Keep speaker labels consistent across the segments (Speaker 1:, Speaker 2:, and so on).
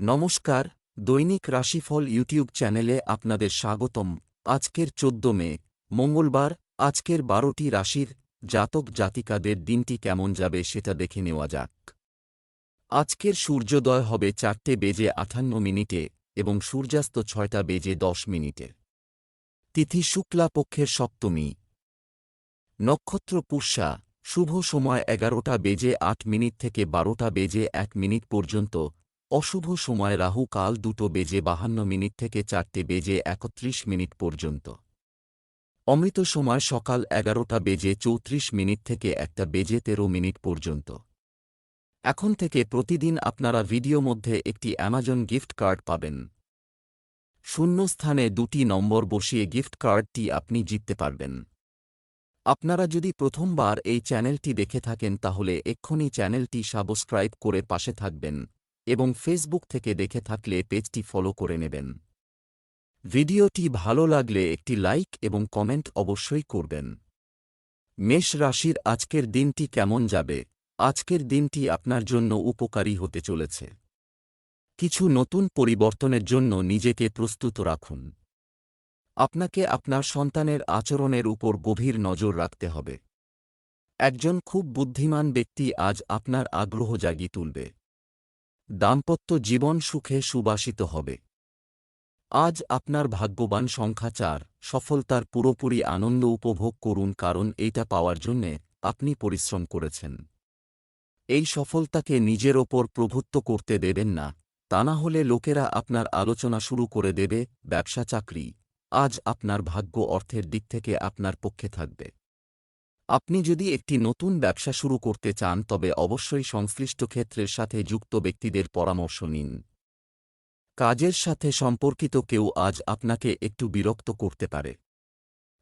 Speaker 1: নমস্কার, দৈনিক রাশিফল ইউটিউব চ্যানেলে আপনাদের স্বাগতম। আজকের চোদ্দ মে, মঙ্গলবার, আজকের বারোটি রাশির জাতক জাতিকাদের দিনটি কেমন যাবে সেটা দেখে নেওয়া যাক। আজকের সূর্যোদয় হবে চারটে বেজে আঠান্ন মিনিটে এবং সূর্যাস্ত ছয়টা বেজে দশ মিনিটে। তিথি শুক্লা পক্ষের সপ্তমী। নক্ষত্র পুষ্যা শুভ সময় এগারোটা বেজে আট মিনিট থেকে বারোটা বেজে এক মিনিট পর্যন্ত অশুভ সময় রাহু কাল দুটো বেজে বাহান্ন মিনিট থেকে চারটে বেজে একত্রিশ মিনিট পর্যন্ত। অমৃত সময় সকাল এগারোটা বেজে চৌত্রিশ মিনিট থেকে একটা বেজে তেরো মিনিট পর্যন্ত। এখন থেকে প্রতিদিন আপনারা ভিডিও মধ্যে একটি অ্যামাজন গিফট কার্ড পাবেন। শূন্য স্থানে দুটি নম্বর বসিয়ে গিফট কার্ডটি আপনি জিততে পারবেন। আপনারা যদি প্রথমবার এই চ্যানেলটি দেখে থাকেন তাহলে এক্ষুনি চ্যানেলটি সাবস্ক্রাইব করে পাশে থাকবেন। এবং ফেসবুক থেকে দেখে থাকলে পেজটি ফলো করে নেবেন। ভিডিওটি ভালো লাগলে একটি লাইক এবং কমেন্ট অবশ্যই করবেন। মেষ রাশির আজকের দিনটি কেমন যাবে? আজকের দিনটি আপনার জন্য উপকারী হতে চলেছে। কিছু নতুন পরিবর্তনের জন্য নিজেকে প্রস্তুত রাখুন। আপনাকে আপনার সন্তানের আচরণের উপর গভীর নজর রাখতে হবে। একজন খুব বুদ্ধিমান ব্যক্তি আজ আপনার আগ্রহ জাগিয়ে তুলবে। দাম্পত্য জীবন সুখে সুবাসিত হবে। আজ আপনার ভাগ্যবান সংখ্যা চার, সফলতার পুরোপুরি আনন্দ উপভোগ করুন কারণ এইটা পাওয়ার জন্যে আপনি পরিশ্রম করেছেন। এই সফলতাকে নিজের ওপর প্রভুত্ব করতে দেবেন না, তা না হলে লোকেরা আপনার আলোচনা শুরু করে দেবে, ব্যবসা চাকরি। আজ আপনার ভাগ্য অর্থের দিক থেকে আপনার পক্ষে থাকবে। আপনি যদি একটি নতুন ব্যবসা শুরু করতে চান, তবে অবশ্যই সংশ্লিষ্ট ক্ষেত্রের সাথে যুক্ত ব্যক্তিদের পরামর্শ নিন। কাজের সাথে সম্পর্কিত কেউ আজ আপনাকে একটু বিরক্ত করতে পারে।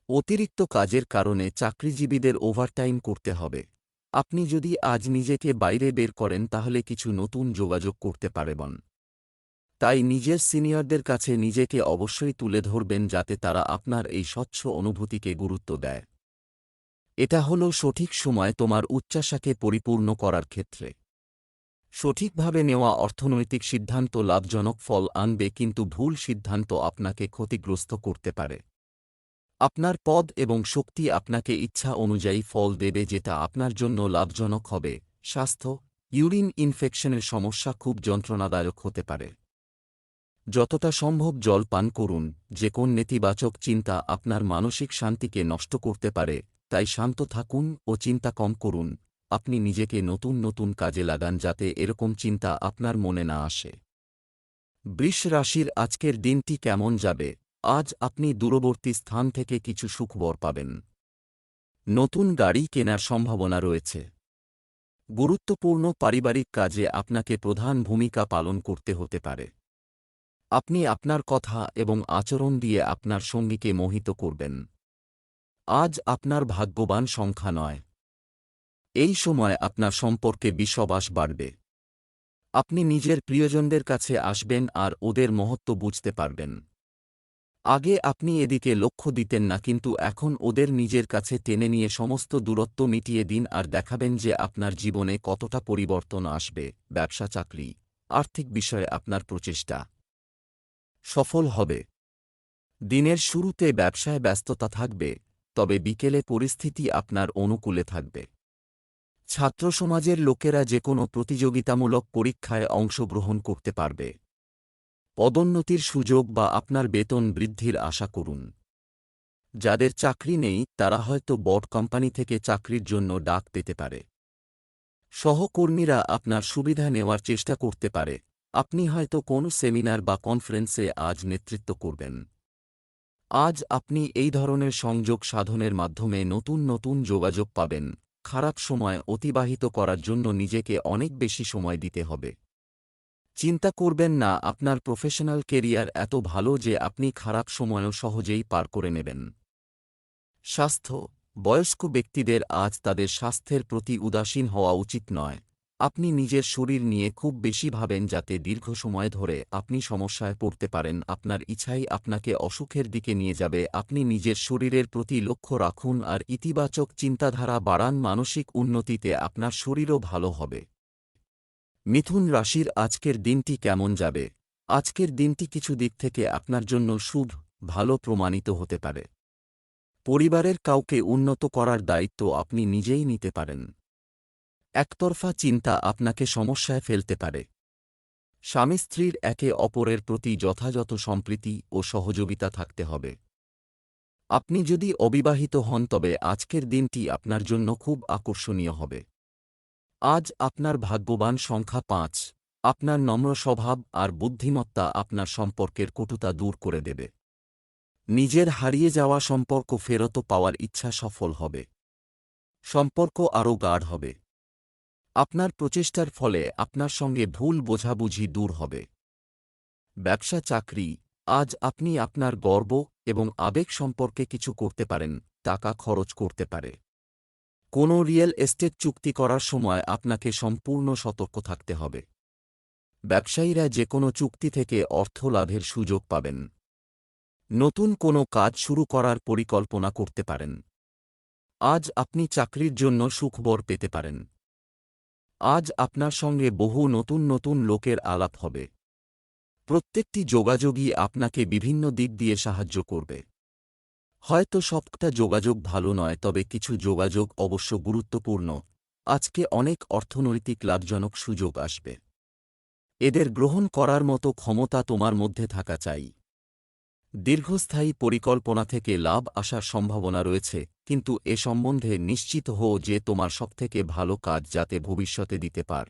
Speaker 1: অতিরিক্ত কাজের কারণে চাকরিজীবীদের ওভারটাইম করতে হবে। আপনি যদি আজ নিজেকে বাইরে বের করেন, তাহলে কিছু নতুন যোগাযোগ করতে পারেবন। তাই নিজের সিনিয়রদের কাছে নিজেকে অবশ্যই তুলে ধরবেন, যাতে তারা আপনার এই স্বচ্ছ অনুভূতিকে গুরুত্ব দেয়। এটা হল সঠিক সময় তোমার উচ্চাশাকে পরিপূর্ণ করার ক্ষেত্রে। সঠিকভাবে নেওয়া অর্থনৈতিক সিদ্ধান্ত লাভজনক ফল আনবে কিন্তু ভুল সিদ্ধান্ত আপনাকে ক্ষতিগ্রস্ত করতে পারে। আপনার পদ এবং শক্তি আপনাকে ইচ্ছা অনুযায়ী ফল দেবে যেটা আপনার জন্য লাভজনক হবে। স্বাস্থ্য, ইউরিন ইনফেকশনের সমস্যা খুব যন্ত্রণাদায়ক হতে পারে। যতটা সম্ভব জল পান করুন, যে কোন নেতিবাচক চিন্তা আপনার মানসিক শান্তিকে নষ্ট করতে পারে তাই শান্ত থাকুন ও চিন্তা কম করুন। আপনি নিজেকে নতুন নতুন কাজে লাগান যাতে এরকম চিন্তা আপনার মনে না আসে। বৃষ রাশির আজকের দিনটি কেমন যাবে? আজ আপনি দূরবর্তী স্থান থেকে কিছু সুখবর পাবেন। নতুন গাড়ি কেনার সম্ভাবনা রয়েছে। গুরুত্বপূর্ণ পারিবারিক কাজে আপনাকে প্রধান ভূমিকা পালন করতে হতে পারে। আপনি আপনার কথা এবং আচরণ দিয়ে আপনার সঙ্গীকে মোহিত করবেন। আজ আপনার ভাগ্যবান সংখ্যা নয়। এই সময় আপনার সম্পর্কে বিশ্ববাস বাড়বে। আপনি নিজের প্রিয়জনদের কাছে আসবেন আর ওদের মহত্ব বুঝতে পারবেন। আগে আপনি এদিকে লক্ষ্য দিতেন না, কিন্তু এখন ওদের নিজের কাছে টেনে নিয়ে সমস্ত দূরত্ব মিটিয়ে দিন আর দেখাবেন যে আপনার জীবনে কতটা পরিবর্তন আসবে, ব্যবসা, চাকরি, আর্থিক বিষয়ে আপনার প্রচেষ্টা সফল হবে। দিনের শুরুতে ব্যবসায় ব্যস্ততা থাকবে তবে বিকেলে পরিস্থিতি আপনার অনুকূলে থাকবে। ছাত্র সমাজের লোকেরা যে কোনো প্রতিযোগিতামূলক পরীক্ষায় অংশগ্রহণ করতে পারবে। পদোন্নতির সুযোগ বা আপনার বেতন বৃদ্ধির আশা করুন। যাদের চাকরি নেই, তারা হয়তো বড় কোম্পানি থেকে চাকরির জন্য ডাক পেতে পারে। সহকর্মীরা আপনার সুবিধা নেওয়ার চেষ্টা করতে পারে। আপনি হয়তো কোনো সেমিনার বা কনফারেন্সে আজ নেতৃত্ব করবেন। আজ আপনি এই ধরনের সংযোগ সাধনের মাধ্যমে নতুন নতুন যোগাযোগ পাবেন। খারাপ সময় অতিবাহিত করার জন্য নিজেকে অনেক বেশি সময় দিতে হবে। চিন্তা করবেন না, আপনার প্রফেশনাল কেরিয়ার এত ভালো যে আপনি খারাপ সময়ও সহজেই পার করে নেবেন। স্বাস্থ্য। বয়স্ক ব্যক্তিদের আজ তাদের স্বাস্থ্যের প্রতি উদাসীন হওয়া উচিত নয়। আপনি নিজের শরীর নিয়ে খুব বেশি ভাবেন যাতে দীর্ঘ সময় ধরে আপনি সমস্যায় পড়তে পারেন, আপনার ইচ্ছাই আপনাকে অসুখের দিকে নিয়ে যাবে, আপনি নিজের শরীরের প্রতি লক্ষ্য রাখুন আর ইতিবাচক চিন্তাধারা বাড়ান, মানসিক উন্নতিতে আপনার শরীরও ভালো হবে। মিথুন রাশির আজকের দিনটি কেমন যাবে? আজকের দিনটি কিছু দিক থেকে আপনার জন্য শুভ, ভালো প্রমাণিত হতে পারে। পরিবারের কাউকে উন্নত করার দায়িত্ব আপনি নিজেই নিতে পারেন। একতরফা চিন্তা আপনাকে সমস্যায় ফেলতে পারে। স্বামী স্ত্রীর একে অপরের প্রতি যথাযথ সম্প্রীতি ও সহযোগিতা থাকতে হবে। আপনি যদি অবিবাহিত হন, তবে আজকের দিনটি আপনার জন্য খুব আকর্ষণীয় হবে। আজ আপনার ভাগ্যবান সংখ্যা পাঁচ, আপনার নম্র স্বভাব আর বুদ্ধিমত্তা আপনার সম্পর্কের কটুতা দূর করে দেবে। নিজের হারিয়ে যাওয়া সম্পর্ক ফেরত পাওয়ার ইচ্ছা সফল হবে। সম্পর্ক আরও গাঢ় হবে। আপনার প্রচেষ্টার ফলে আপনার সঙ্গে ভুল বোঝাবুঝি দূর হবে। ব্যবসা চাকরি, আজ আপনি আপনার গর্ব এবং আবেগ সম্পর্কে কিছু করতে পারেন, টাকা খরচ করতে পারে। কোনো রিয়েল এস্টেট চুক্তি করার সময় আপনাকে সম্পূর্ণ সতর্ক থাকতে হবে। ব্যবসায়ীরা যে কোনো চুক্তি থেকে অর্থ লাভের সুযোগ পাবেন। নতুন কোনো কাজ শুরু করার পরিকল্পনা করতে পারেন। আজ আপনি চাকরির জন্য সুখবর পেতে পারেন। আজ আপনার সঙ্গে বহু নতুন নতুন লোকের আলাপ হবে। প্রত্যেকটি যোগাযোগই আপনাকে বিভিন্ন দিক দিয়ে সাহায্য করবে। হয়তো সবটা যোগাযোগ ভালো নয়, তবে কিছু যোগাযোগ অবশ্য গুরুত্বপূর্ণ। আজকে অনেক অর্থনৈতিক লাভজনক সুযোগ আসবে। এদের গ্রহণ করার মতো ক্ষমতা তোমার মধ্যে থাকা চাই। দীর্ঘস্থায়ী পরিকল্পনা থেকে লাভ আসার সম্ভাবনা রয়েছে, কিন্তু এ সম্বন্ধে নিশ্চিত হও যে তোমার সবথেকে ভালো কাজ যাতে ভবিষ্যতে দিতে পার।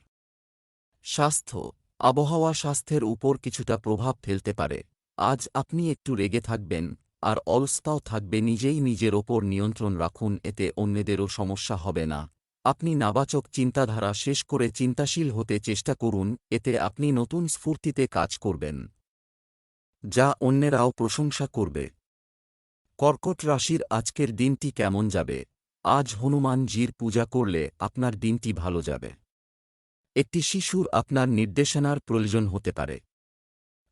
Speaker 1: স্বাস্থ্য। আবহাওয়া স্বাস্থ্যের উপর কিছুটা প্রভাব ফেলতে পারে। আজ আপনি একটু রেগে থাকবেন, আর অলস্তাও থাকবে নিজেই নিজের ওপর নিয়ন্ত্রণ রাখুন, এতে অন্যদেরও সমস্যা হবে না। আপনি নাবাচক চিন্তাধারা শেষ করে চিন্তাশীল হতে চেষ্টা করুন, এতে আপনি নতুন স্ফূর্তিতে কাজ করবেন। যা অন্যেরাও প্রশংসা করবে। কর্কট রাশির আজকের দিনটি কেমন যাবে? আজ হনুমানজির পূজা করলে আপনার দিনটি ভালো যাবে। একটি শিশুর আপনার নির্দেশনার প্রয়োজন হতে পারে।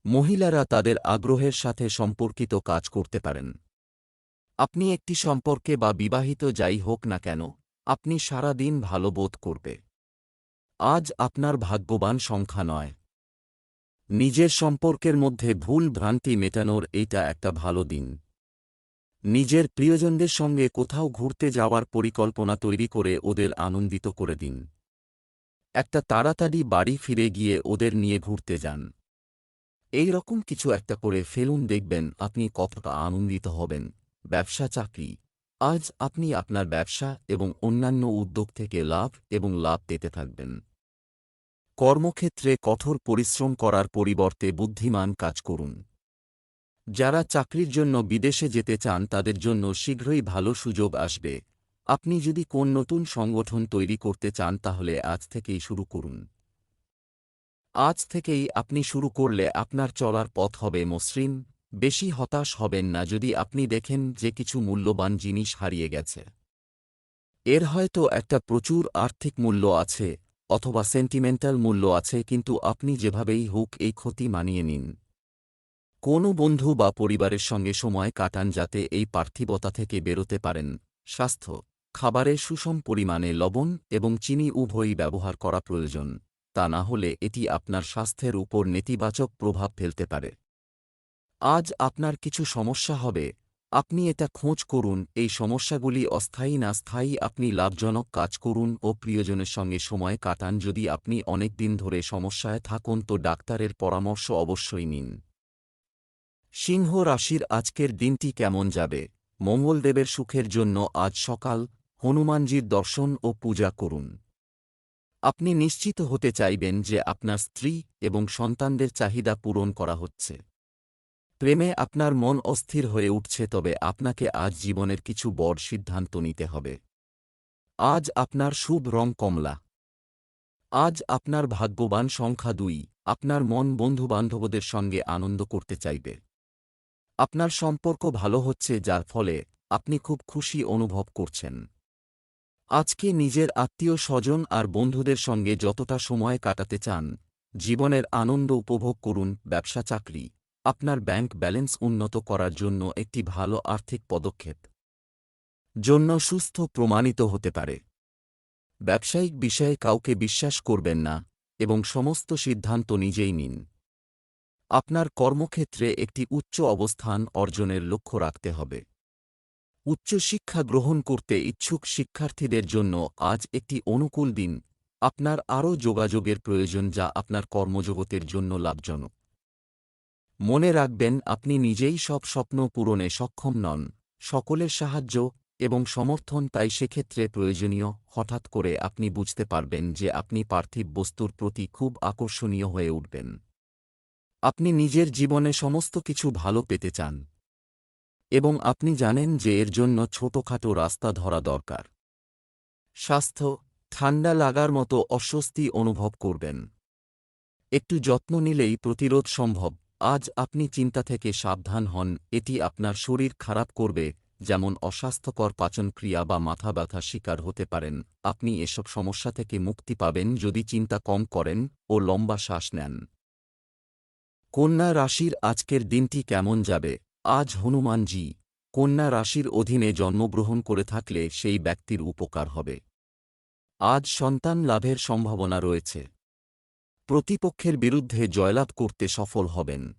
Speaker 1: মহিলারা তাদের আগ্রহের সাথে সম্পর্কিত কাজ করতে পারেন। আপনি একটি সম্পর্কে বা বিবাহিত যাই হোক না কেন, আপনি সারা দিন ভালো বোধ করবে। আজ আপনার ভাগ্যবান সংখ্যা নয়। নিজের সম্পর্কের মধ্যে ভুল ভ্রান্তি মেটানোর এইটা একটা ভালো দিন। নিজের প্রিয়জনদের সঙ্গে কোথাও ঘুরতে যাওয়ার পরিকল্পনা তৈরি করে ওদের আনন্দিত করে দিন। একটা তাড়াতাড়ি বাড়ি ফিরে গিয়ে ওদের নিয়ে ঘুরতে যান। এই রকম কিছু একটা করে ফেলুন, দেখবেন আপনি কতটা আনন্দিত হবেন। ব্যবসা চাকরি। আজ আপনি আপনার ব্যবসা এবং অন্যান্য উদ্যোগ থেকে লাভ এবং লাভ পেতে থাকবেন। কর্মক্ষেত্রে কঠোর পরিশ্রম করার পরিবর্তে বুদ্ধিমান কাজ করুন। যারা চাকরির জন্য বিদেশে যেতে চান তাদের জন্য শীঘ্রই ভালো সুযোগ আসবে। আপনি যদি কোন নতুন সংগঠন তৈরি করতে চান তাহলে আজ থেকেই শুরু করুন। আজ থেকেই আপনি শুরু করলে আপনার চলার পথ হবে মসৃণ, বেশি হতাশ হবেন না যদি আপনি দেখেন যে কিছু মূল্যবান জিনিস হারিয়ে গেছে। এর হয়তো একটা প্রচুর আর্থিক মূল্য আছে অথবা সেন্টিমেন্টাল মূল্য আছে, কিন্তু আপনি যেভাবেই হোক এই ক্ষতি মানিয়ে নিন। কোনো বন্ধু বা পরিবারের সঙ্গে সময় কাটান যাতে এই পার্থিবতা থেকে বেরোতে পারেন। স্বাস্থ্য, খাবারে সুষম পরিমাণে লবণ এবং চিনি উভয়ই ব্যবহার করা প্রয়োজন। তা না হলে এটি আপনার স্বাস্থ্যের উপর নেতিবাচক প্রভাব ফেলতে পারে। আজ আপনার কিছু সমস্যা হবে। আপনি এটা খোঁজ করুন, এই সমস্যাগুলি অস্থায়ী না স্থায়ী আপনি লাভজনক কাজ করুন ও প্রিয়জনের সঙ্গে সময় কাটান যদি আপনি অনেক দিন ধরে সমস্যায় থাকুন তো ডাক্তারের পরামর্শ অবশ্যই নিন। সিংহ রাশির আজকের দিনটি কেমন যাবে? মঙ্গলদেবের সুখের জন্য আজ সকাল, হনুমানজির দর্শন ও পূজা করুন। আপনি নিশ্চিত হতে চাইবেন যে আপনার স্ত্রী এবং সন্তানদের চাহিদা পূরণ করা হচ্ছে। প্রেমে আপনার মন অস্থির হয়ে উঠছে, তবে আপনাকে আজ জীবনের কিছু বড় সিদ্ধান্ত নিতে হবে। আজ আপনার শুভ রং কমলা। আজ আপনার ভাগ্যবান সংখ্যা দুই। আপনার মন বন্ধুবান্ধবদের সঙ্গে আনন্দ করতে চাইবে। আপনার সম্পর্ক ভালো হচ্ছে, যার ফলে আপনি খুব খুশি অনুভব করছেন। আজকে নিজের আত্মীয় স্বজন আর বন্ধুদের সঙ্গে যতটা সময় কাটাতে চান, জীবনের আনন্দ উপভোগ করুন, ব্যবসা, চাকরি। আপনার ব্যাংক ব্যালেন্স উন্নত করার জন্য একটি ভালো আর্থিক পদক্ষেপ। জন্য সুস্থ প্রমাণিত হতে পারে। ব্যবসায়িক বিষয়ে কাউকে বিশ্বাস করবেন না এবং সমস্ত সিদ্ধান্ত নিজেই নিন। আপনার কর্মক্ষেত্রে একটি উচ্চ অবস্থান অর্জনের লক্ষ্য রাখতে হবে। উচ্চশিক্ষা গ্রহণ করতে ইচ্ছুক শিক্ষার্থীদের জন্য আজ একটি অনুকূল দিন। আপনার আরও যোগাযোগের প্রয়োজন যা আপনার কর্মজগতের জন্য লাভজনক। মনে রাখবেন, আপনি নিজেই সব স্বপ্ন পূরণে সক্ষম নন। সকলের সাহায্য এবং সমর্থন তাই সেক্ষেত্রে প্রয়োজনীয়। হঠাৎ করে আপনি বুঝতে পারবেন যে আপনি পার্থিব বস্তুর প্রতি খুব আকর্ষণীয় হয়ে উঠবেন। আপনি নিজের জীবনে সমস্ত কিছু ভালো পেতে চান। এবং আপনি জানেন যে এর জন্য ছোটখাটো রাস্তা ধরা দরকার। স্বাস্থ্য, ঠান্ডা লাগার মতো অস্বস্তি অনুভব করবেন। একটু যত্ন নিলেই প্রতিরোধ সম্ভব। আজ আপনি চিন্তা থেকে সাবধান হন, এটি আপনার শরীর খারাপ করবে, যেমন অস্বাস্থ্যকর পাচনক্রিয়া বা মাথা ব্যথা শিকার হতে পারেন। আপনি এসব সমস্যা থেকে মুক্তি পাবেন যদি চিন্তা কম করেন ও লম্বা শ্বাস নেন। কন্যা রাশির আজকের দিনটি কেমন যাবে? আজ হনুমানজি, কন্যা রাশির অধীনে জন্মগ্রহণ করে থাকলে সেই ব্যক্তির উপকার হবে। আজ সন্তান লাভের সম্ভাবনা রয়েছে। প্রতিপক্ষের বিরুদ্ধে জয়লাভ করতে সফল হবেন।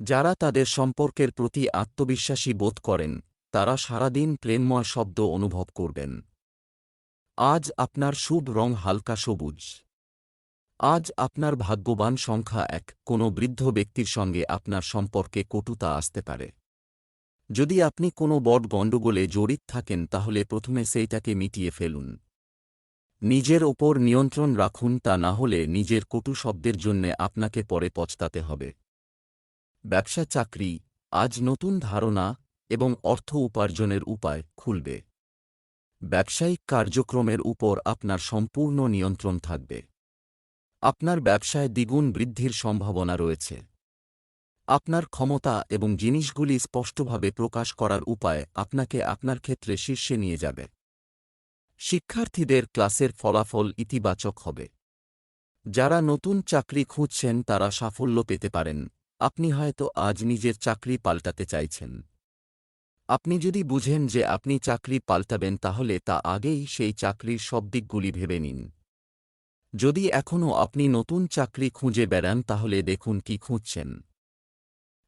Speaker 1: যারা তাদের সম্পর্কের প্রতি আত্মবিশ্বাসী বোধ করেন, তারা সারাদিন প্রেমময় শব্দ অনুভব করবেন। আজ আপনার শুভ রং হালকা সবুজ। আজ আপনার ভাগ্যবান সংখ্যা এক, কোনো বৃদ্ধ ব্যক্তির সঙ্গে আপনার সম্পর্কে কটুতা আসতে পারে। যদি আপনি কোনো বট গণ্ডগোলে জড়িত থাকেন, তাহলে প্রথমে সেইটাকে মিটিয়ে ফেলুন। নিজের ওপর নিয়ন্ত্রণ রাখুন তা না হলে নিজের কটু শব্দের জন্যে আপনাকে পরে পচতাতে হবে। ব্যবসা চাকরি, আজ নতুন ধারণা এবং অর্থ উপার্জনের উপায় খুলবে। ব্যবসায়িক কার্যক্রমের উপর আপনার সম্পূর্ণ নিয়ন্ত্রণ থাকবে। আপনার ব্যবসায় দ্বিগুণ বৃদ্ধির সম্ভাবনা রয়েছে। আপনার ক্ষমতা এবং জিনিসগুলি স্পষ্টভাবে প্রকাশ করার উপায় আপনাকে আপনার ক্ষেত্রে শীর্ষে নিয়ে যাবে। শিক্ষার্থীদের ক্লাসের ফলাফল ইতিবাচক হবে। যারা নতুন চাকরি খুঁজছেন, তারা সাফল্য পেতে পারেন। আপনি হয়তো আজ নিজের চাকরি পাল্টাতে চাইছেন। আপনি যদি বুঝেন যে আপনি চাকরি পাল্টাবেন, তাহলে তা আগেই সেই চাকরির সব দিকগুলি ভেবে নিন। যদি এখনও আপনি নতুন চাকরি খুঁজে বেড়ান, তাহলে দেখুন কি খুঁজছেন।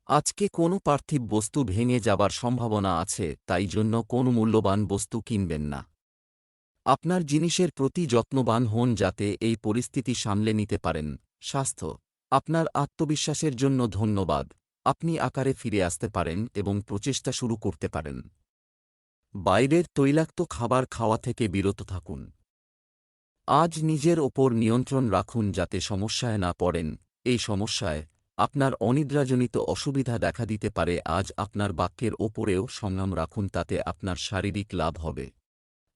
Speaker 1: আজকে কোনো পার্থিব বস্তু ভেঙে যাবার সম্ভাবনা আছে, তাই জন্য কোনো মূল্যবান বস্তু কিনবেন না। আপনার জিনিসের প্রতি যত্নবান হন যাতে এই পরিস্থিতি সামলে নিতে পারেন। স্বাস্থ্য। আপনার আত্মবিশ্বাসের জন্য ধন্যবাদ। আপনি আকারে ফিরে আসতে পারেন এবং প্রচেষ্টা শুরু করতে পারেন। বাইরের তৈলাক্ত খাবার খাওয়া থেকে বিরত থাকুন। আজ নিজের ওপর নিয়ন্ত্রণ রাখুন যাতে সমস্যায় না পড়েন। এই সমস্যায় আপনার অনিদ্রাজনিত অসুবিধা দেখা দিতে পারে। আজ আপনার বাক্যের ওপরেও সংগ্রাম রাখুন, তাতে আপনার শারীরিক লাভ হবে।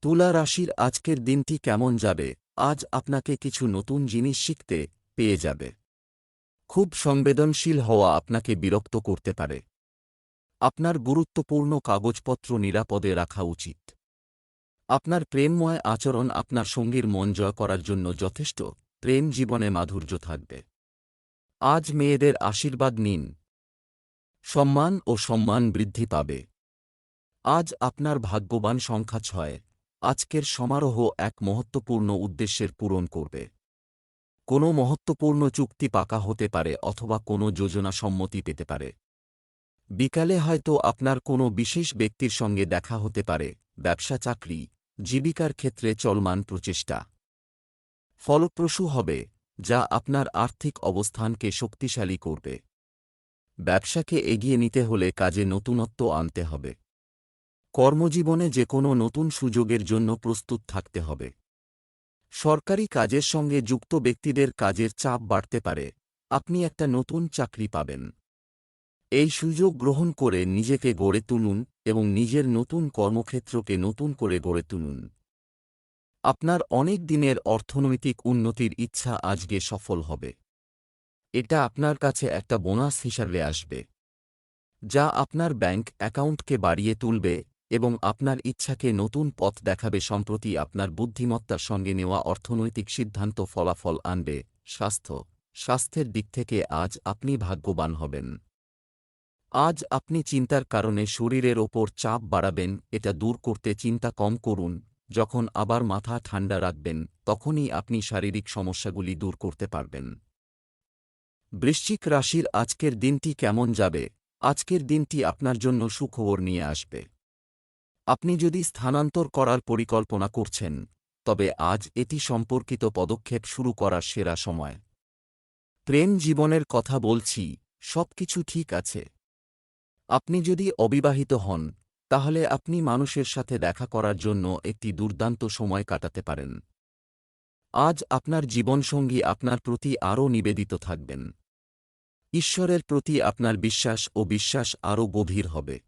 Speaker 1: তুলা রাশির আজকের দিনটি কেমন যাবে? আজ আপনাকে কিছু নতুন জিনিস শিখতে পেয়ে যাবে। খুব সংবেদনশীল হওয়া আপনাকে বিরক্ত করতে পারে। আপনার গুরুত্বপূর্ণ কাগজপত্র নিরাপদে রাখা উচিত। আপনার প্রেমময় আচরণ আপনার সঙ্গীর মন জয় করার জন্য যথেষ্ট। প্রেম জীবনে মাধুর্য থাকবে। আজ মেয়েদের আশীর্বাদ নিন। সম্মান ও সম্মান বৃদ্ধি পাবে। আজ আপনার ভাগ্যবান সংখ্যা ছয়। আজকের সমারোহ এক মহত্বপূর্ণ উদ্দেশ্যের পূরণ করবে। কোনো মহত্বপূর্ণ চুক্তি পাকা হতে পারে অথবা কোনো যোজনা সম্মতি পেতে পারে। বিকালে হয়তো আপনার কোনো বিশেষ ব্যক্তির সঙ্গে দেখা হতে পারে, ব্যবসা, চাকরি, জীবিকার ক্ষেত্রে চলমান প্রচেষ্টা। ফলপ্রসূ হবে, যা আপনার আর্থিক অবস্থানকে শক্তিশালী করবে। ব্যবসাকে এগিয়ে নিতে হলে কাজে নতুনত্ব আনতে হবে। কর্মজীবনে যে কোনো নতুন সুযোগের জন্য প্রস্তুত থাকতে হবে। সরকারি কাজের সঙ্গে যুক্ত ব্যক্তিদের কাজের চাপ বাড়তে পারে। আপনি একটা নতুন চাকরি পাবেন। এই সুযোগ গ্রহণ করে নিজেকে গড়ে তুলুন এবং নিজের নতুন কর্মক্ষেত্রকে নতুন করে গড়ে তুলুন। আপনার অনেক দিনের অর্থনৈতিক উন্নতির ইচ্ছা আজকে সফল হবে। এটা আপনার কাছে একটা বোনাস হিসাবে আসবে। যা আপনার ব্যাংক অ্যাকাউন্টকে বাড়িয়ে তুলবে এবং আপনার ইচ্ছাকে নতুন পথ দেখাবে সম্প্রতি আপনার বুদ্ধিমত্তার সঙ্গে নেওয়া অর্থনৈতিক সিদ্ধান্ত ফলাফল আনবে। স্বাস্থ্য। স্বাস্থ্যের দিক থেকে আজ আপনি ভাগ্যবান হবেন। আজ আপনি চিন্তার কারণে শরীরের ওপর চাপ বাড়াবেন, এটা দূর করতে চিন্তা কম করুন। যখন আবার মাথা ঠান্ডা রাখবেন, তখনই আপনি শারীরিক সমস্যাগুলি দূর করতে পারবেন। বৃশ্চিক রাশির আজকের দিনটি কেমন যাবে? আজকের দিনটি আপনার জন্য সুখবর নিয়ে আসবে। আপনি যদি স্থানান্তর করার পরিকল্পনা করছেন, তবে আজ এটি সম্পর্কিত পদক্ষেপ শুরু করার সেরা সময়। প্রেম জীবনের কথা বলছি, সবকিছু ঠিক আছে। আপনি যদি অবিবাহিত হন, তাহলে আপনি মানুষের সাথে দেখা করার জন্য একটি দুর্দান্ত সময় কাটাতে পারেন। আজ আপনার জীবনসঙ্গী আপনার প্রতি আরও নিবেদিত থাকবেন। ঈশ্বরের প্রতি আপনার বিশ্বাস ও বিশ্বাস আরও গভীর হবে।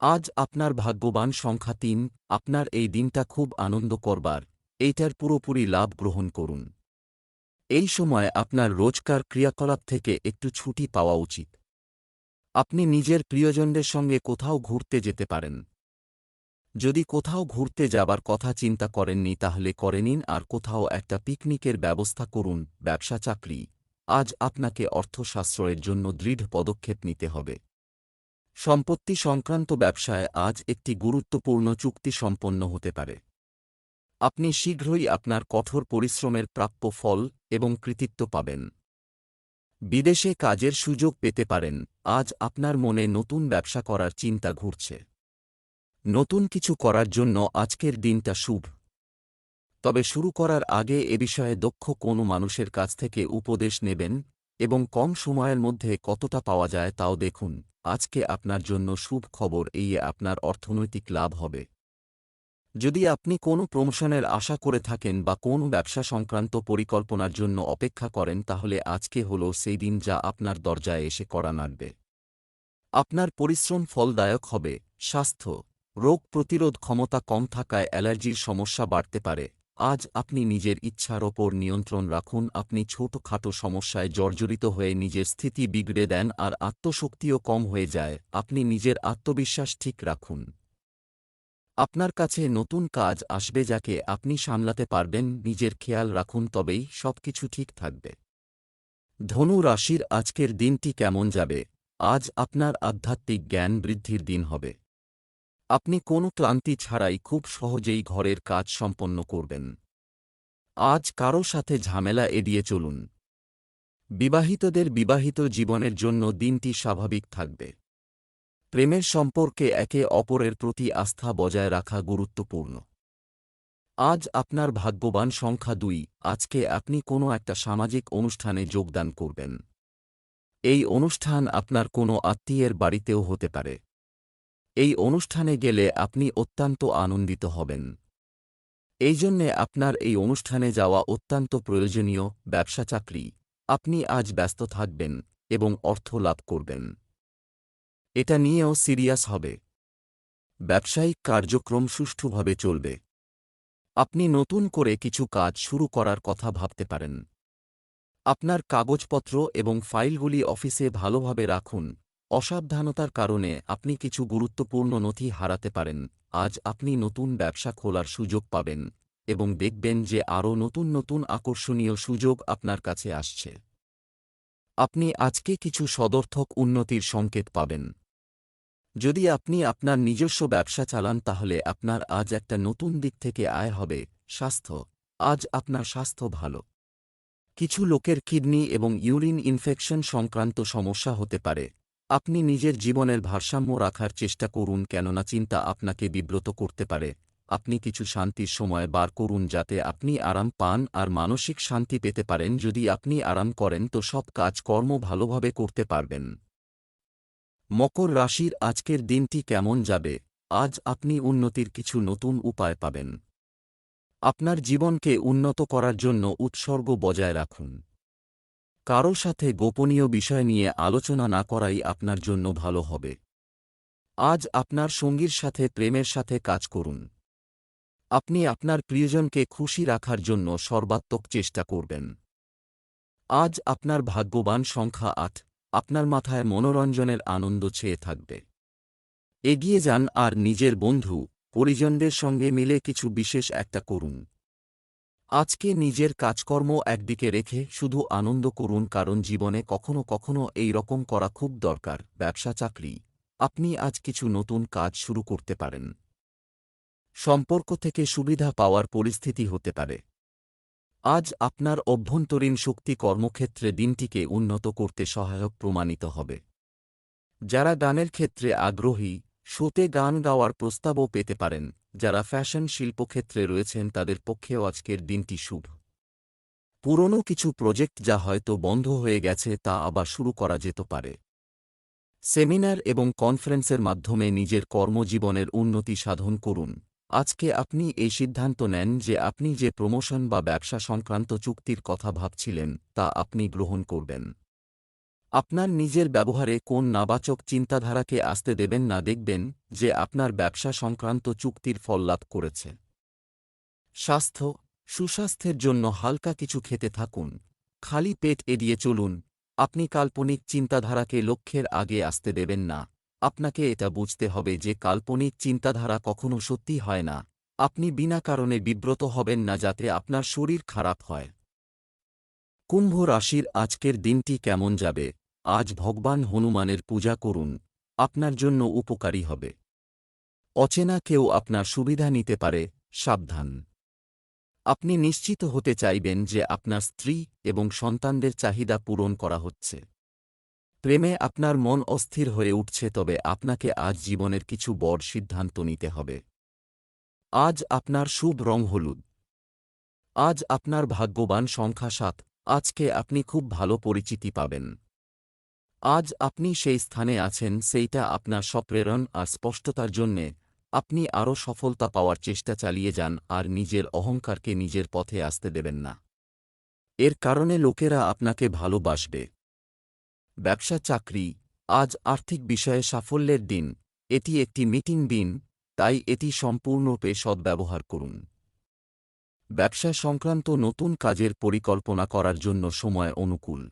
Speaker 1: আজ আপনার ভাগ্যবান সংখ্যা তিন, আপনার এই দিনটা খুব আনন্দ করবার, এইটার পুরোপুরি লাভ গ্রহণ করুন। এই সময় আপনার রোজকার ক্রিয়াকলাপ থেকে একটু ছুটি পাওয়া উচিত। আপনি নিজের প্রিয়জনদের সঙ্গে কোথাও ঘুরতে যেতে পারেন। যদি কোথাও ঘুরতে যাবার কথা চিন্তা করেননি তাহলে করে নিন আর কোথাও একটা পিকনিকের ব্যবস্থা করুন, ব্যবসা চাকরি। আজ আপনাকে অর্থশাস্ত্রের জন্য দৃঢ় পদক্ষেপ নিতে হবে। সম্পত্তি সংক্রান্ত ব্যবসায় আজ একটি গুরুত্বপূর্ণ চুক্তি সম্পন্ন হতে পারে। আপনি শীঘ্রই আপনার কঠোর পরিশ্রমের প্রাপ্য ফল এবং কৃতিত্ব পাবেন। বিদেশে কাজের সুযোগ পেতে পারেন, আজ আপনার মনে নতুন ব্যবসা করার চিন্তা ঘুরছে। নতুন কিছু করার জন্য আজকের দিনটা শুভ। তবে শুরু করার আগে এ বিষয়ে দক্ষ কোনো মানুষের কাছ থেকে উপদেশ নেবেন এবং কম সময়ের মধ্যে কতটা পাওয়া যায় তাও দেখুন। আজকে আপনার জন্য শুভ খবর এই আপনার অর্থনৈতিক লাভ হবে। যদি আপনি কোনো প্রমোশনের আশা করে থাকেন বা কোনো ব্যবসা সংক্রান্ত পরিকল্পনার জন্য অপেক্ষা করেন, তাহলে আজকে হল সেই দিন যা আপনার দরজায় এসে করা নাড়বে। আপনার পরিশ্রম ফলদায়ক হবে। স্বাস্থ্য, রোগ প্রতিরোধ ক্ষমতা কম থাকায় অ্যালার্জির সমস্যা বাড়তে পারে। আজ আপনি নিজের ইচ্ছার ওপর নিয়ন্ত্রণ রাখুন, আপনি ছোটখাটো সমস্যায় জর্জরিত হয়ে নিজের স্থিতি বিগড়ে দেন আর আত্মশক্তিও কম হয়ে যায়, আপনি নিজের আত্মবিশ্বাস ঠিক রাখুন। আপনার কাছে নতুন কাজ আসবে যাকে আপনি সামলাতে পারবেন, নিজের খেয়াল রাখুন, তবেই সবকিছু ঠিক থাকবে। ধনু রাশির আজকের দিনটি কেমন যাবে? আজ আপনার আধ্যাত্মিক জ্ঞান বৃদ্ধির দিন হবে। আপনি কোনো ক্লান্তি ছাড়াই খুব সহজেই ঘরের কাজ সম্পন্ন করবেন। আজ কারও সাথে ঝামেলা এড়িয়ে চলুন। বিবাহিতদের বিবাহিত জীবনের জন্য দিনটি স্বাভাবিক থাকবে। প্রেমের সম্পর্কে একে অপরের প্রতি আস্থা বজায় রাখা গুরুত্বপূর্ণ। আজ আপনার ভাগ্যবান সংখ্যা দুই, আজকে আপনি কোনো একটা সামাজিক অনুষ্ঠানে যোগদান করবেন। এই অনুষ্ঠান আপনার কোনো আত্মীয়ের বাড়িতেও হতে পারে। এই অনুষ্ঠানে গেলে আপনি অত্যন্ত আনন্দিত হবেন। এই জন্যে আপনার এই অনুষ্ঠানে যাওয়া অত্যন্ত প্রয়োজনীয় ব্যবসা চাকরি। আপনি আজ ব্যস্ত থাকবেন এবং অর্থ লাভ করবেন। এটা নিয়েও সিরিয়াস হবে। ব্যবসায়িক কার্যক্রম সুষ্ঠুভাবে চলবে। আপনি নতুন করে কিছু কাজ শুরু করার কথা ভাবতে পারেন। আপনার কাগজপত্র এবং ফাইলগুলি অফিসে ভালোভাবে রাখুন। অসাবধানতার কারণে আপনি কিছু গুরুত্বপূর্ণ নথি হারাতে পারেন। আজ আপনি নতুন ব্যবসা খোলার সুযোগ পাবেন এবং দেখবেন যে আরও নতুন নতুন আকর্ষণীয় সুযোগ আপনার কাছে আসছে। আপনি আজকে কিছু সদর্থক উন্নতির সংকেত পাবেন। যদি আপনি আপনার নিজস্ব ব্যবসা চালান তাহলে আপনার আজ একটা নতুন দিক থেকে আয় হবে, স্বাস্থ্য। আজ আপনার স্বাস্থ্য ভালো। কিছু লোকের কিডনি এবং ইউরিন ইনফেকশন সংক্রান্ত সমস্যা হতে পারে। আপনি নিজের জীবনের ভারসাম্য রাখার চেষ্টা করুন কেননা চিন্তা আপনাকে বিব্রত করতে পারে। আপনি কিছু শান্তির সময় বার করুন যাতে আপনি আরাম পান আর মানসিক শান্তি পেতে পারেন। যদি আপনি আরাম করেন তো সব কাজকর্ম ভালোভাবে করতে পারবেন। মকর রাশির আজকের দিনটি কেমন যাবে? আজ আপনি উন্নতির কিছু নতুন উপায় পাবেন। আপনার জীবনকে উন্নত করার জন্য উৎসর্গ বজায় রাখুন। কারও সাথে গোপনীয় বিষয় নিয়ে আলোচনা না করাই আপনার জন্য ভালো হবে। আজ আপনার সঙ্গীর সাথে, প্রেমের সাথে কাজ করুন। আপনি আপনার প্রিয়জনকে খুশি রাখার জন্য সর্বাত্মক চেষ্টা করবেন। আজ আপনার ভাগ্যবান সংখ্যা আট, আপনার মাথায় মনোরঞ্জনের আনন্দ ছেয়ে থাকবে। এগিয়ে যান আর নিজের বন্ধু, পরিজনদের সঙ্গে মিলে কিছু বিশেষ একটা করুন। আজকে নিজের কাজকর্ম একদিকে রেখে শুধু আনন্দ করুন কারণ জীবনে কখনো কখনো এই রকম করা খুব দরকার, ব্যবসা চাকরি। আপনি আজ কিছু নতুন কাজ শুরু করতে পারেন। সম্পর্ক থেকে সুবিধা পাওয়ার পরিস্থিতি হতে পারে। আজ আপনার অভ্যন্তরীণ শক্তি কর্মক্ষেত্রে দিনটিকে উন্নত করতে সহায়ক প্রমাণিত হবে। যারা গানের ক্ষেত্রে আগ্রহী, শোতে গান গাওয়ার প্রস্তাবও পেতে পারেন। যারা ফ্যাশন শিল্পক্ষেত্রে রয়েছেন তাদের পক্ষেও আজকের দিনটি শুভ। পুরনো কিছু প্রজেক্ট যা হয়তো বন্ধ হয়ে গেছে তা আবার শুরু করা যেতে পারে। সেমিনার এবং কনফারেন্সের মাধ্যমে নিজের কর্মজীবনের উন্নতি সাধন করুন। আজকে আপনি এই সিদ্ধান্ত নেন যে আপনি যে প্রমোশন বা ব্যবসা সংক্রান্ত চুক্তির কথা ভাবছিলেন তা আপনি গ্রহণ করবেন। আপনার নিজের ব্যবহারে কোন নাবাচক চিন্তাধারাকে আসতে দেবেন না দেখবেন যে আপনার ব্যবসা সংক্রান্ত চুক্তির ফল লাভ করেছে। স্বাস্থ্য, সুস্বাস্থ্যের জন্য হালকা কিছু খেতে থাকুন। খালি পেট এড়িয়ে চলুন। আপনি কাল্পনিক চিন্তাধারাকে লক্ষ্যের আগে আসতে দেবেন না। আপনাকে এটা বুঝতে হবে যে কাল্পনিক চিন্তাধারা কখনো সত্যি হয় না। আপনি বিনা কারণে বিব্রত হবেন না যাতে আপনার শরীর খারাপ হয়। কুম্ভ রাশির আজকের দিনটি কেমন যাবে? আজ ভগবান হনুমানের পূজা করুন, আপনার জন্য উপকারী হবে। অচেনা কেউ আপনার সুবিধা নিতে পারে, সাবধান। আপনি নিশ্চিত হতে চাইবেন যে আপনার স্ত্রী এবং সন্তানদের চাহিদা পূরণ করা হচ্ছে। প্রেমে আপনার মন অস্থির হয়ে উঠছে, তবে আপনাকে আজ জীবনের কিছু বড় সিদ্ধান্ত নিতে হবে। আজ আপনার শুভ রং হলুদ। আজ আপনার ভাগ্যবান সংখ্যা সাত, আজকে আপনি খুব ভালো পরিচিতি পাবেন। আজ আপনি সেই স্থানে আছেন, সেইটা আপনার স্বপ্রেরণ আর স্পষ্টতার জন্যে। আপনি আরও সফলতা পাওয়ার চেষ্টা চালিয়ে যান আর নিজের অহংকারকে নিজের পথে আসতে দেবেন না। এর কারণে লোকেরা আপনাকে ভালোবাসবে। ব্যবসা, চাকরি, আজ আর্থিক বিষয়ে সাফল্যের দিন। এটি একটি মিটিং দিন, তাই এটি সম্পূর্ণরূপে সদ্ব্যবহার করুন। ব্যবসা সংক্রান্ত নতুন কাজের পরিকল্পনা করার জন্য সময় অনুকূল।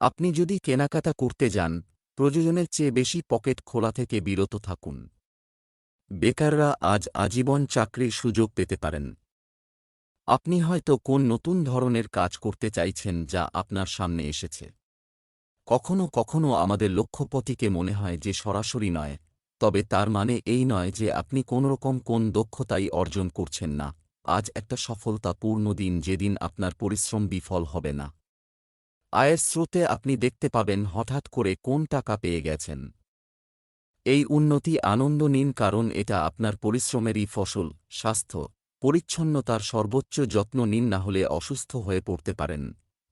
Speaker 1: আপনি যদি কেনাকাটা করতে যান, প্রয়োজনের চেয়ে বেশি পকেট খোলা থেকে বিরত থাকুন। বেকাররা আজ আজীবন চাকরির সুযোগ পেতে পারেন। আপনি হয়তো কোন নতুন ধরনের কাজ করতে চাইছেন যা আপনার সামনে এসেছে। কখনো কখনো আমাদের লক্ষ্যপতিকে মনে হয় যে সরাসরি নয়, তবে তার মানে এই নয় যে আপনি কোনোরকম কোন দক্ষতাই অর্জন করছেন না। আজ একটা সফলতাপূর্ণ দিন যেদিন আপনার পরিশ্রম বিফল হবে না। আয়ের স্রোতে আপনি দেখতে পাবেন হঠাৎ করে কোন টাকা পেয়ে গেছেন। এই উন্নতি আনন্দ নিন কারণ এটা আপনার পরিশ্রমেরই ফসল, স্বাস্থ্য, পরিচ্ছন্নতার সর্বোচ্চ যত্ন নিন না হলে অসুস্থ হয়ে পড়তে পারেন।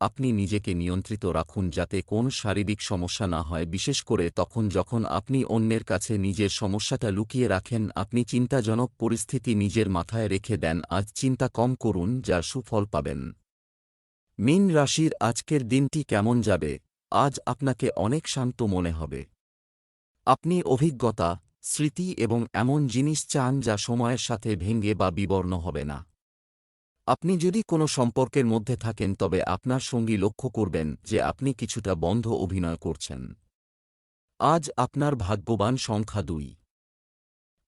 Speaker 1: আপনি নিজেকে নিয়ন্ত্রিত রাখুন যাতে কোন শারীরিক সমস্যা না হয়, বিশেষ করে তখন যখন আপনি অন্যের কাছে নিজের সমস্যাটা লুকিয়ে রাখেন, আপনি চিন্তাজনক পরিস্থিতি নিজের মাথায় রেখে দেন। আজ চিন্তা কম করুন, যার সুফল পাবেন। মিন রাশির আজকের দিনটি কেমন যাবে? আজ আপনাকে অনেক শান্ত মনে হবে। আপনি অভিজ্ঞতা, স্মৃতি এবং এমন জিনিস চান যা সময়ের সাথে ভেঙ্গে বা বিবর্ণ হবে না। আপনি যদি কোনো সম্পর্কের মধ্যে থাকেন, তবে আপনার সঙ্গী লক্ষ্য করবেন যে আপনি কিছুটা বন্ধ অভিনয় করছেন। আজ আপনার ভাগ্যবান সংখ্যা দুই।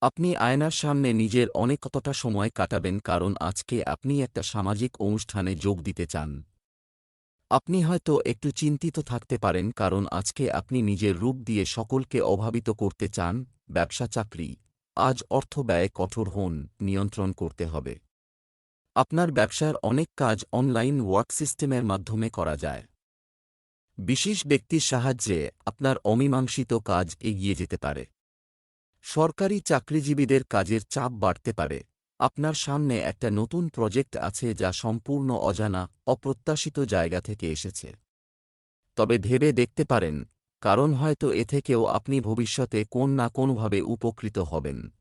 Speaker 1: আপনি আয়নার সামনে নিজের অনেকতটা সময় কাটাবেন, কারণ আজকে আপনি একটা সামাজিক অনুষ্ঠানে যোগ দিতে চান। আপনি হয়তো একটু চিন্তিত থাকতে পারেন, কারণ আজকে আপনি নিজের রূপ দিয়ে সকলকে অভাবিত করতে চান, ব্যবসা, চাকরি। আজ অর্থ ব্যয় কঠোর হন, নিয়ন্ত্রণ করতে হবে। আপনার ব্যবসার অনেক কাজ অনলাইন ওয়ার্ক সিস্টেমের মাধ্যমে করা যায়। বিশেষ ব্যক্তির সাহায্যে আপনার অমীমাংসিত কাজ এগিয়ে যেতে পারে। সরকারি চাকরিজীবীদের কাজের চাপ বাড়তে পারে। আপনার সামনে একটা নতুন প্রজেক্ট আছে যা সম্পূর্ণ অজানা, অপ্রত্যাশিত জায়গা থেকে এসেছে। তবে ভেবে দেখতে পারেন, কারণ হয়তো এ থেকেও আপনি ভবিষ্যতে কোন না কোনোভাবে উপকৃত হবেন।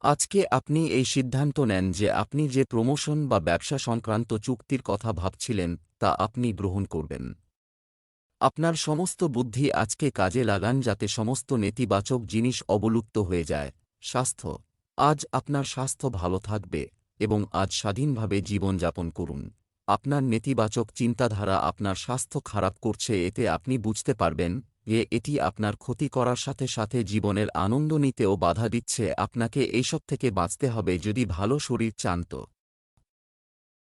Speaker 1: আজকে আপনি এই সিদ্ধান্ত নেন যে আপনি যে প্রমোশন বা ব্যবসা সংক্রান্ত চুক্তির কথা ভাবছিলেন, তা আপনি গ্রহণ করবেন। আপনার সমস্ত বুদ্ধি আজকে কাজে লাগান যাতে সমস্ত নেতিবাচক জিনিস অবলুপ্ত হয়ে যায়। স্বাস্থ্য আজ আপনার স্বাস্থ্য ভালো থাকবে এবং আজ স্বাধীনভাবে জীবনযাপন করুন। আপনার নেতিবাচক চিন্তাধারা আপনার স্বাস্থ্য খারাপ করছে, এতে আপনি বুঝতে পারবেন যে এটি আপনার ক্ষতি করার সাথে সাথে জীবনের আনন্দ নিতেও বাধা দিচ্ছে। আপনাকে এইসব থেকে বাঁচতে হবে যদি ভালো শরীর চান তো।